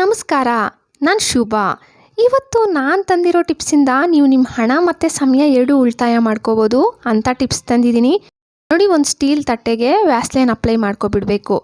ನಮಸ್ಕಾರ, ನಾನು ಶುಭ. ಇವತ್ತು ನಾನು ತಂದಿರೋ ಟಿಪ್ಸಿಂದ ನೀವು ನಿಮ್ಮ ಹಣ ಮತ್ತು ಸಮಯ ಎರಡು ಉಳಿತಾಯ ಮಾಡ್ಕೋಬೋದು ಅಂಥ ಟಿಪ್ಸ್ ತಂದಿದ್ದೀನಿ. ನೋಡಿ ಒಂದು ಸ್ಟೀಲ್ ತಟ್ಟೆಗೆ ವ್ಯಾಸ್ಲೈನ್ ಅಪ್ಲೈ ಮಾಡ್ಕೊಬಿಡ್ಬೇಕು.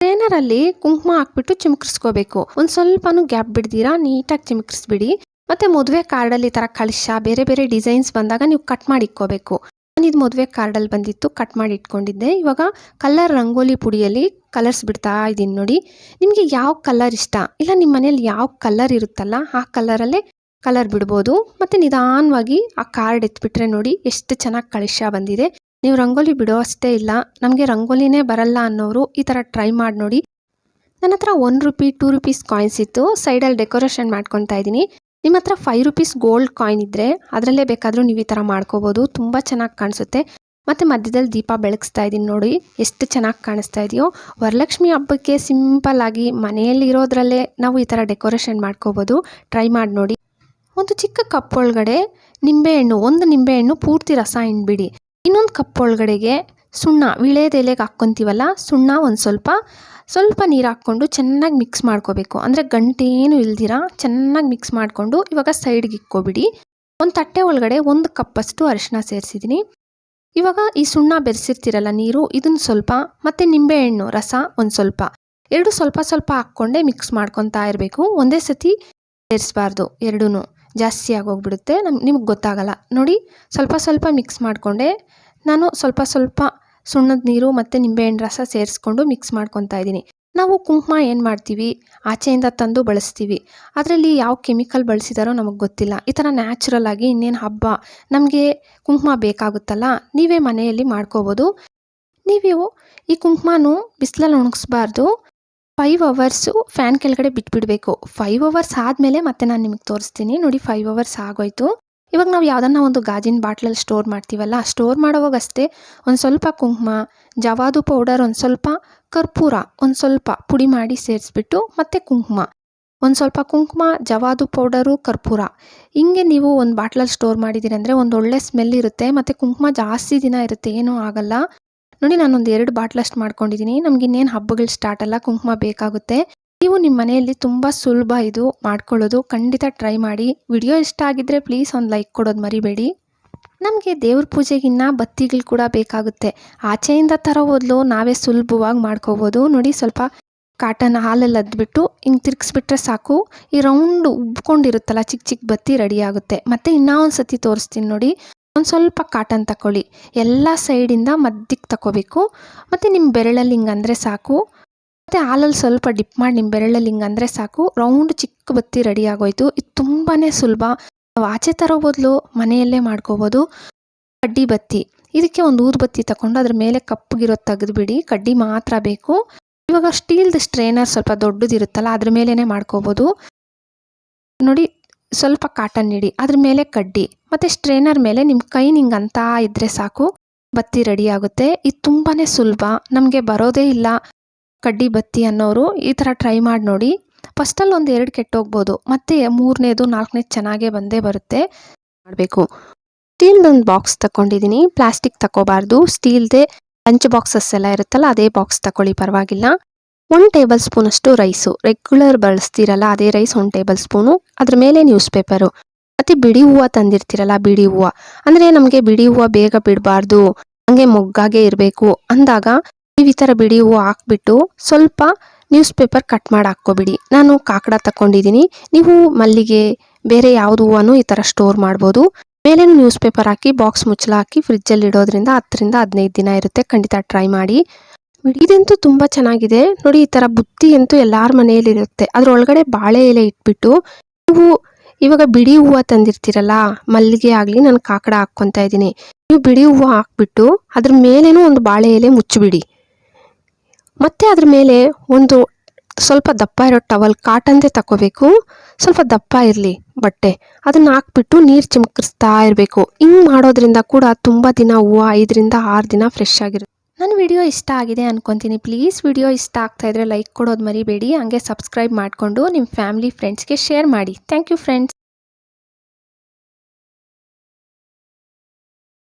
ಟ್ರೇನರಲ್ಲಿ ಕುಂಕುಮ ಹಾಕ್ಬಿಟ್ಟು ಚಿಮ್ಕಿಸ್ಕೋಬೇಕು. ಒಂದು ಸ್ವಲ್ಪನೂ ಗ್ಯಾಪ್ ಬಿಡ್ದಿರಾ, ನೀಟಾಗಿ ಚಿಮುಕಿಸ್ಬಿಡಿ. ಮತ್ತು ಮದುವೆ ಕಾರ್ಡಲ್ಲಿ ಥರ ಕಳಿಸ ಬೇರೆ ಬೇರೆ ಡಿಸೈನ್ಸ್ ಬಂದಾಗ ನೀವು ಕಟ್ ಮಾಡಿ ಇಟ್ಕೋಬೇಕು. ನಾನು ಇದು ಮದುವೆ ಕಾರ್ಡಲ್ಲಿ ಬಂದಿತ್ತು ಕಟ್ ಮಾಡಿ ಇಟ್ಕೊಂಡಿದ್ದೆ. ಇವಾಗ ಕಲರ್ ರಂಗೋಲಿ ಪುಡಿಯಲ್ಲಿ ಕಲರ್ಸ್ ಬಿಡ್ತಾ ಇದ್ದೀನಿ ನೋಡಿ. ನಿಮಗೆ ಯಾವ ಕಲರ್ ಇಷ್ಟ? ಇಲ್ಲ ನಿಮ್ಮ ಮನೇಲಿ ಯಾವ ಕಲರ್ ಇರುತ್ತಲ್ಲ, ಆ ಕಲರಲ್ಲೇ ಕಲರ್ ಬಿಡ್ಬೋದು. ಮತ್ತು ನಿಧಾನವಾಗಿ ಆ ಕಾರ್ಡ್ ಎತ್ಬಿಟ್ರೆ ನೋಡಿ ಎಷ್ಟು ಚೆನ್ನಾಗಿ ಕಳಿಶ ಬಂದಿದೆ. ನೀವು ರಂಗೋಲಿ ಬಿಡೋ ಅಷ್ಟೇ ಇಲ್ಲ, ನಮಗೆ ರಂಗೋಲಿನೇ ಬರಲ್ಲ ಅನ್ನೋರು ಈ ಥರ ಟ್ರೈ ಮಾಡಿ ನೋಡಿ. ನನ್ನ ಹತ್ರ one rupee two rupees coins ಇತ್ತು. ಸೈಡಲ್ಲಿ ಡೆಕೋರೇಷನ್ ಮಾಡ್ಕೊತಾ ಇದ್ದೀನಿ. ನಿಮ್ಮ ಹತ್ರ ಫೈವ್ ರುಪೀಸ್ ಗೋಲ್ಡ್ ಕಾಯಿನ್ ಇದ್ದರೆ ಅದರಲ್ಲೇ ಬೇಕಾದರೂ ನೀವು ಈ ಥರ ಮಾಡ್ಕೋಬೋದು. ತುಂಬ ಚೆನ್ನಾಗಿ ಕಾಣಿಸುತ್ತೆ. ಮತ್ತು ಮಧ್ಯದಲ್ಲಿ ದೀಪ ಬೆಳಗಿಸ್ತಾ ಇದ್ದೀನಿ ನೋಡಿ. ಎಷ್ಟು ಚೆನ್ನಾಗಿ ಕಾಣಿಸ್ತಾ ಇದೆಯೋ. ವರಲಕ್ಷ್ಮಿ ಹಬ್ಬಕ್ಕೆ ಸಿಂಪಲ್ ಆಗಿ ಮನೆಯಲ್ಲಿ ಇರೋದ್ರಲ್ಲೇ ನಾವು ಈ ಥರ ಡೆಕೋರೇಷನ್ ಮಾಡ್ಕೋಬೋದು. ಟ್ರೈ ಮಾಡಿ ನೋಡಿ. ಒಂದು ಚಿಕ್ಕ ಕಪ್ ಒಳಗಡೆ ನಿಂಬೆಹಣ್ಣು, ಒಂದು ನಿಂಬೆಹಣ್ಣು ಪೂರ್ತಿ ರಸ ಹಿಂಡ್ಬಿಡಿ ಇನ್ನೊಂದು ಕಪ್ ಒಳಗಡೆಗೆ ಸುಣ್ಣ ವಿಳೆದೆಲೆಗೆ ಹಾಕ್ಕೊತೀವಲ್ಲ, ಸುಣ್ಣ ಒಂದು ಸ್ವಲ್ಪ ಸ್ವಲ್ಪ ನೀರು ಹಾಕ್ಕೊಂಡು ಚೆನ್ನಾಗಿ ಮಿಕ್ಸ್ ಮಾಡ್ಕೋಬೇಕು. ಅಂದರೆ ಗಂಟೇನು ಇಲ್ದಿರ, ಚೆನ್ನಾಗಿ ಮಿಕ್ಸ್ ಮಾಡಿಕೊಂಡು ಇವಾಗ ಸೈಡ್ಗೆ ಇಕ್ಕೋಬಿಡಿ. ಒಂದು ತಟ್ಟೆ ಒಳಗಡೆ ಒಂದು ಕಪ್ಪಷ್ಟು ಅರಿಶಿನ ಸೇರಿಸಿದ್ದೀನಿ. ಇವಾಗ ಈ ಸುಣ್ಣ ಬೆರೆಸಿರ್ತೀರಲ್ಲ ನೀರು ಇದನ್ನು ಸ್ವಲ್ಪ, ಮತ್ತು ನಿಂಬೆಹಣ್ಣು, ರಸ ಒಂದು ಸ್ವಲ್ಪ. ಎರಡು ಸ್ವಲ್ಪ ಸ್ವಲ್ಪ ಹಾಕ್ಕೊಂಡೆ ಮಿಕ್ಸ್ ಮಾಡ್ಕೊತಾ ಇರಬೇಕು. ಒಂದೇ ಸತಿ ಸೇರಿಸ್ಬಾರ್ದು ಎರಡೂ ಜಾಸ್ತಿ ಆಗೋಗ್ಬಿಡುತ್ತೆ ನಮ್ಗೆ ನಿಮಗೆ ಗೊತ್ತಾಗಲ್ಲ. ನೋಡಿ, ಸ್ವಲ್ಪ ಸ್ವಲ್ಪ ಮಿಕ್ಸ್ ಮಾಡಿಕೊಂಡೆ ನಾನು ಸ್ವಲ್ಪ ಸ್ವಲ್ಪ ಸುಣ್ಣದ ನೀರು ಮತ್ತು ನಿಂಬೆಹಣ್ಣು ರಸ ಸೇರಿಸ್ಕೊಂಡು ಮಿಕ್ಸ್ ಮಾಡ್ಕೊತಾ ಇದ್ದೀನಿ. ನಾವು ಕುಂಕುಮ ಏನು ಮಾಡ್ತೀವಿ? ಆಚೆಯಿಂದ ತಂದು ಬಳಸ್ತೀವಿ. ಅದರಲ್ಲಿ ಯಾವ ಕೆಮಿಕಲ್ ಬಳಸಿದಾರೋ ನಮಗೆ ಗೊತ್ತಿಲ್ಲ. ಈ ಥರ ನ್ಯಾಚುರಲ್ ಆಗಿ ಇನ್ನೇನು ಹಬ್ಬ ನಮಗೆ ಕುಂಕುಮ ಬೇಕಾಗುತ್ತಲ್ಲ, ನೀವೇ ಮನೆಯಲ್ಲಿ ಮಾಡ್ಕೋಬೋದು. ನೀವು ಈ ಕುಂಕುಮನೂ ಬಿಸಿಲಲ್ಲಿ ಒಣಗಿಸ್ಬಾರ್ದು. ಫೈವ್ ಅವರ್ಸು ಫ್ಯಾನ್ ಕೆಳಗಡೆ ಬಿಟ್ಬಿಡಬೇಕು. ಫೈವ್ ಅವರ್ಸ್ ಆದಮೇಲೆ ಮತ್ತೆ ನಾನು ನಿಮಗೆ ತೋರಿಸ್ತೀನಿ. ನೋಡಿ ಫೈವ್ ಅವರ್ಸ್ ಆಗೋಯ್ತು. ಇವಾಗ ನಾವು ಯಾವುದನ್ನ ಒಂದು ಗಾಜಿನ ಬಾಟ್ಲಲ್ಲಿ ಸ್ಟೋರ್ ಮಾಡ್ತೀವಲ್ಲ ಸ್ಟೋರ್ ಮಾಡೋವಾಗಷ್ಟೇ ಒಂದು ಸ್ವಲ್ಪ ಕುಂಕುಮ, ಜವಾದು ಪೌಡರ್ ಒಂದು ಸ್ವಲ್ಪ ಕರ್ಪೂರ, ಒಂದು ಸ್ವಲ್ಪ ಪುಡಿ ಮಾಡಿ ಸೇರಿಸ್ಬಿಟ್ಟು ಮತ್ತು ಕುಂಕುಮ. ಒಂದು ಸ್ವಲ್ಪ ಕುಂಕುಮ, ಜವಾದು ಪೌಡರು ಕರ್ಪೂರ. ಹಿಂಗೆ ನೀವು ಒಂದು ಬಾಟ್ಲಲ್ಲಿ ಸ್ಟೋರ್ ಮಾಡಿದ್ದೀರಿ ಅಂದರೆ ಒಂದು ಒಳ್ಳೆ ಸ್ಮೆಲ್ ಇರುತ್ತೆ, ಮತ್ತು ಕುಂಕುಮ ಜಾಸ್ತಿ ದಿನ ಇರುತ್ತೆ, ಏನೂ ಆಗಲ್ಲ. ನೋಡಿ ನಾನೊಂದು ಎರಡು ಬಾಟ್ಲಷ್ಟು ಮಾಡ್ಕೊಂಡಿದ್ದೀನಿ ನಮಗಿನ್ನೇನು ಹಬ್ಬಗಳು ಸ್ಟಾರ್ಟ್ ಅಲ್ಲ, ಕುಂಕುಮ ಬೇಕಾಗುತ್ತೆ. ನೀವು ನಿಮ್ಮ ಮನೆಯಲ್ಲಿ ತುಂಬ ಸುಲಭ ಇದು ಮಾಡ್ಕೊಳ್ಳೋದು. ಖಂಡಿತ ಟ್ರೈ ಮಾಡಿ. ವಿಡಿಯೋ ಇಷ್ಟ ಆಗಿದ್ದರೆ ಪ್ಲೀಸ್ ಒಂದು ಲೈಕ್ ಕೊಡೋದು ಮರಿಬೇಡಿ. ನಮಗೆ ದೇವ್ರ ಪೂಜೆಗಿನ್ನ ಬತ್ತಿಗಳು ಕೂಡ ಬೇಕಾಗುತ್ತೆ. ಆಚೆಯಿಂದ ತರೋ ಬದಲು ನಾವೇ ಸುಲಭವಾಗಿ ಮಾಡ್ಕೋಬೋದು. ನೋಡಿ ಸ್ವಲ್ಪ ಕಾಟನ್ ಹಾಲಲ್ಲಿ ಅದ್ಬಿಟ್ಟು ಹಿಂಗೆ ತಿರ್ಗಿಸ್ಬಿಟ್ರೆ ಸಾಕು. ಈ ರೌಂಡ್ ಉಬ್ಕೊಂಡಿರುತ್ತಲ್ಲ ಚಿಕ್ಕ ಚಿಕ್ಕ ಬತ್ತಿ ರೆಡಿ ಆಗುತ್ತೆ. ಮತ್ತು ಇನ್ನೂ ಒಂದು ಸತಿ ತೋರಿಸ್ತೀನಿ ನೋಡಿ. ಒಂದು ಸ್ವಲ್ಪ ಕಾಟನ್ ತಗೊಳ್ಳಿ ಎಲ್ಲ ಸೈಡಿಂದ ಮದ್ದಿಗೆ ತಗೋಬೇಕು ಮತ್ತು ನಿಮ್ಮ ಬೆರಳಲ್ಲಿ ಹಿಂಗೆ ಅಂದರೆ ಸಾಕು. ಮತ್ತು ಹಾಲಲ್ಲಿ ಸ್ವಲ್ಪ ಡಿಪ್ ಮಾಡಿ ನಿಮ್ಮ ಬೆರಳಲ್ಲಿ ಹಿಂಗೆ ಸಾಕು. ರೌಂಡ್ ಚಿಕ್ಕ ಬತ್ತಿ ರೆಡಿ ಆಗೋಯ್ತು. ಇದು ತುಂಬಾ ಸುಲಭ. ನಾವು ಆಚೆ ತರೋ ಬದಲು ಮನೆಯಲ್ಲೇ ಮಾಡ್ಕೋಬೋದು. ಕಡ್ಡಿ ಬತ್ತಿ. ಇದಕ್ಕೆ ಒಂದು ಊದುಬತ್ತಿ ತಗೊಂಡು ಅದ್ರ ಮೇಲೆ ಕಪ್ಪಗಿರೋದು ತೆಗೆದುಬಿಡಿ. ಕಡ್ಡಿ ಮಾತ್ರ ಬೇಕು. ಇವಾಗ ಸ್ಟೀಲ್ದು ಸ್ಟ್ರೈನರ್ ಸ್ವಲ್ಪ ದೊಡ್ಡದಿರುತ್ತಲ್ಲ ಅದ್ರ ಮೇಲೇ ಮಾಡ್ಕೋಬೋದು. ನೋಡಿ, ಸ್ವಲ್ಪ ಕಾಟನ್ ಇಡಿ. ಅದ್ರ ಮೇಲೆ ಕಡ್ಡಿ. ಮತ್ತು ಸ್ಟ್ರೈನರ್ ಮೇಲೆ ನಿಮ್ಮ ಕೈ ನಿಂಗೆ ಅಂತ ಇದ್ದರೆ ಸಾಕು. ಬತ್ತಿ ರೆಡಿ ಆಗುತ್ತೆ. ಇದು ತುಂಬಾ ಸುಲಭ. ನಮಗೆ ಬರೋದೇ ಇಲ್ಲ. ಕಡ್ಡಿ ಬತ್ತಿ ಅನ್ನೋರು ಈ ಥರ ಟ್ರೈ ಮಾಡಿ ನೋಡಿ. ಫಸ್ಟಲ್ಲಿ ಒಂದು ಎರಡು ಕೆಟ್ಟೋಗ್ಬೋದು ಮತ್ತು ಮೂರನೇದು, ನಾಲ್ಕನೇದು ಚೆನ್ನಾಗೇ ಬಂದೇ ಬರುತ್ತೆ. ಮಾಡಬೇಕು. ಸ್ಟೀಲ್ದೊಂದು ಬಾಕ್ಸ್ ತಗೊಂಡಿದ್ದೀನಿ ಪ್ಲಾಸ್ಟಿಕ್ ತಗೋಬಾರ್ದು ಸ್ಟೀಲ್ದೇ ಲಂಚ್ ಬಾಕ್ಸಸ್ ಎಲ್ಲ ಇರುತ್ತಲ್ಲ, ಅದೇ ಬಾಕ್ಸ್ ತಗೊಳ್ಳಿ ಪರವಾಗಿಲ್ಲ. ಒನ್ ಟೇಬಲ್ ಸ್ಪೂನಷ್ಟು ರೈಸು ರೆಗ್ಯುಲರ್ ಬಳಸ್ತೀರಲ್ಲ, ಅದೇ ರೈಸ್ ಒನ್ ಟೇಬಲ್ ಸ್ಪೂನು ಅದ್ರ ಮೇಲೆ ನ್ಯೂಸ್ ಪೇಪರು ಮತ್ತು ಬಿಡಿ ಹೂವು ತಂದಿರ್ತೀರಲ್ಲ, ಬಿಡಿ ಹೂವು. ಅಂದರೆ ನಮಗೆ ಬಿಡಿ ಹೂವು ಬೇಗ ಬಿಡಬಾರ್ದು. ಹಂಗೆ ಮೊಗ್ಗಾಗೆ ಇರಬೇಕು. ಅಂದಾಗ ನೀವು ಈ ಥರ ಬಿಡಿ ಹೂವು ಹಾಕ್ಬಿಟ್ಟು ಸ್ವಲ್ಪ ನ್ಯೂಸ್ ಪೇಪರ್ ಕಟ್ ಮಾಡಿ ಹಾಕ್ಕೊಬಿಡಿ. ನಾನು ಕಾಕಡ ತಗೊಂಡಿದ್ದೀನಿ ನೀವು ಮಲ್ಲಿಗೆ ಬೇರೆ ಯಾವುದು ಹೂವನ್ನು ಈ ಥರ ಸ್ಟೋರ್ ಮಾಡ್ಬೋದು. ಮೇಲೆ ನ್ಯೂಸ್ ಪೇಪರ್ ಹಾಕಿ ಬಾಕ್ಸ್ ಮುಚ್ಚಲ ಹಾಕಿ ಫ್ರಿಜ್ಜಲ್ಲಿ ಇಡೋದ್ರಿಂದ ಹತ್ತರಿಂದ ಹದಿನೈದು ದಿನ ಇರುತ್ತೆ. ಖಂಡಿತ ಟ್ರೈ ಮಾಡಿ. ಇದಂತೂ ತುಂಬ ಚೆನ್ನಾಗಿದೆ. ನೋಡಿ ಈ ಥರ ಬುತ್ತಿ ಅಂತೂ ಎಲ್ಲರ ಮನೆಯಲ್ಲಿ ಇರುತ್ತೆ ಅದ್ರೊಳಗಡೆ ಬಾಳೆ ಎಲೆ ಇಟ್ಬಿಟ್ಟು ನೀವು ಇವಾಗ ಬಿಡಿ ಹೂವು ತಂದಿರ್ತೀರಲ್ಲ, ಮಲ್ಲಿಗೆ ಆಗಲಿ ನಾನು ಕಾಕಡ ಹಾಕ್ಕೊತಾ ಇದ್ದೀನಿ. ನೀವು ಬಿಡಿ ಹೂವು ಹಾಕ್ಬಿಟ್ಟು ಅದ್ರ ಮೇಲೇನೂ ಒಂದು ಬಾಳೆ ಎಲೆ ಮುಚ್ಚಿಬಿಡಿ. ಮತ್ತೆ ಅದ್ರ ಮೇಲೆ ಒಂದು ಸ್ವಲ್ಪ ದಪ್ಪ ಇರೋ ಟವಲ್ ಕಾಟನ್ದೇ ತಗೋಬೇಕು ಸ್ವಲ್ಪ ದಪ್ಪ ಇರಲಿ ಬಟ್ಟೆ. ಅದನ್ನ ಹಾಕ್ಬಿಟ್ಟು ನೀರು ಚಿಮ್ಕಿಸ್ತಾ ಇರಬೇಕು. ಹಿಂಗೆ ಮಾಡೋದ್ರಿಂದ ಕೂಡ ತುಂಬ ದಿನ ಹೂವು ಐದರಿಂದ ಆರು ದಿನ ಫ್ರೆಶ್ ಆಗಿರುತ್ತೆ. ನನ್ನ ವಿಡಿಯೋ ಇಷ್ಟ ಆಗಿದೆ ಅನ್ಕೊತೀನಿ. ಪ್ಲೀಸ್ ವಿಡಿಯೋ ಇಷ್ಟ ಆಗ್ತಾ ಇದ್ರೆ ಲೈಕ್ ಕೊಡೋದು ಮರಿಬೇಡಿ. ಹಂಗೆ ಸಬ್ಸ್ಕ್ರೈಬ್ ಮಾಡಿಕೊಂಡು ನಿಮ್ಮ ಫ್ಯಾಮಿಲಿ ಫ್ರೆಂಡ್ಸ್ಗೆ ಶೇರ್ ಮಾಡಿ. Thank you friends